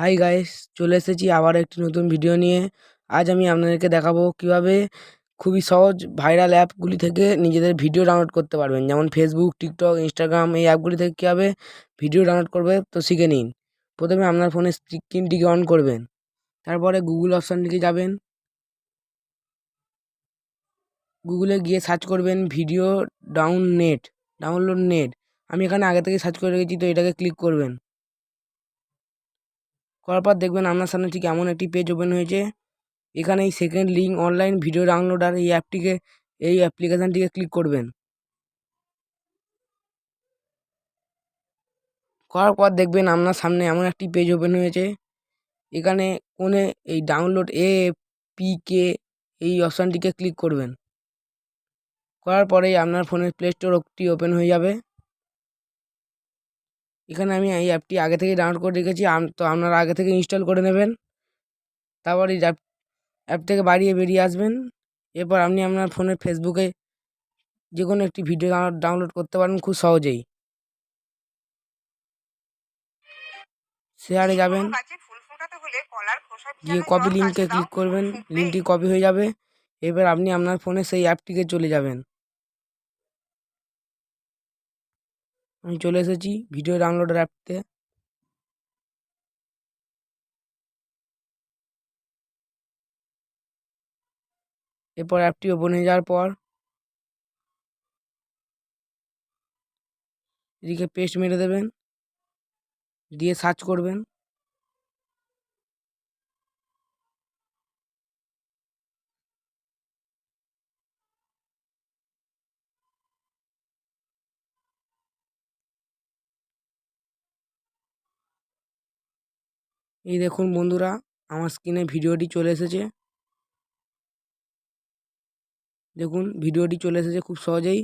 Hi guys চলে এসেছি আবার একটি নতুন ভিডিও নিয়ে। আজ আমি আপনাদেরকে দেখাবো কীভাবে খুবই সহজ ভাইরাল অ্যাপগুলি থেকে নিজেদের ভিডিও ডাউনলোড করতে পারবেন। যেমন ফেসবুক টিকটক ইনস্টাগ্রাম এই অ্যাপগুলি থেকে কীভাবে ভিডিও ডাউনলোড করবে, তো শিখে নিন। প্রথমে আপনার ফোনের স্ক্রিনটিকে অন করবেন। তারপরে গুগল অপশানটিকে যাবেন। গুগলে গিয়ে সার্চ করবেন video down net download net আমি এখানে আগে থেকে সার্চ করে রেখেছি, তো এটাকে ক্লিক করবেন। করার পর দেখবেন আপনার সামনে ঠিক এমন একটি পেজ ওপেন হয়েছে। এখানে এই second link online video downloader এই অ্যাপটিকে এই অ্যাপ্লিকেশানটিকে ক্লিক করবেন। করার পর দেখবেন আপনার সামনে এমন একটি পেজ ওপেন হয়েছে। এখানে কোনে এই ডাউনলোড এ পি কে এই অপশানটিকে ক্লিক করবেন। করার পরেই আপনার ফোনের প্লে স্টোরটি ওপেন হয়ে যাবে। এখানে আমি এই অ্যাপটি আগে থেকে ডাউনলোড করে রেখেছি। তো আপনারা আগে থেকে ইনস্টল করে নেবেন। তারপর এই অ্যাপ অ্যাপ থেকে বাড়িয়ে বেরিয়ে আসবেন। এরপর আপনি আপনার ফোনের ফেসবুকে যে কোনো একটি ভিডিও ডাউনলোড করতে পারেন খুব সহজেই। শেয়ারে যাবেন। গিয়ে কপি লিঙ্কে ক্লিক করবেন। লিঙ্কটি কপি হয়ে যাবে। এবার আপনি আপনার ফোনে সেই অ্যাপটিকে চলে যাবেন। আমি চলে এসেছি ভিডিও ডাউনলোড অ্যাপতে এরপর অ্যাপটি ওপেন হয়ে যাওয়ার পর এদিকে পেস্ট মেরে দেবেন, দিয়ে সার্চ করবেন। এই দেখুন বন্ধুরা, আমার স্ক্রিনে ভিডিওটি চলে এসেছে। দেখুন ভিডিওটি চলে এসেছে খুব সহজেই।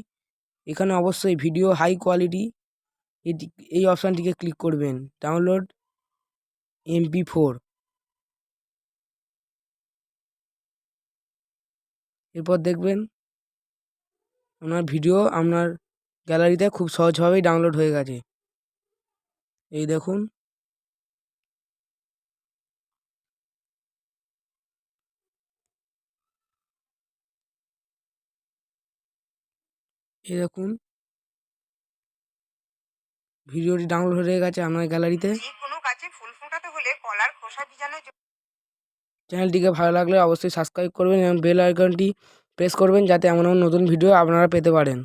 এখানে অবশ্যই ভিডিও হাই কোয়ালিটি এটি, এই অপশানটিকে ক্লিক করবেন। ডাউনলোড এমপি ফোর এরপর দেখবেন, আপনার ভিডিও আপনার গ্যালারিতে খুব সহজভাবেই ডাউনলোড হয়ে গেছে। এই দেখুন দেখুন ভিডিওটি ডাউনলোড হয়ে গেছে আপনার গ্যালারিতে চ্যানেলটিকে ভালো লাগলে অবশ্যই সাবস্ক্রাইব করবেন এবং বেল আইকনটি প্রেস করবেন যাতে এমন এমন নতুন ভিডিও আপনারা পেতে পারেন।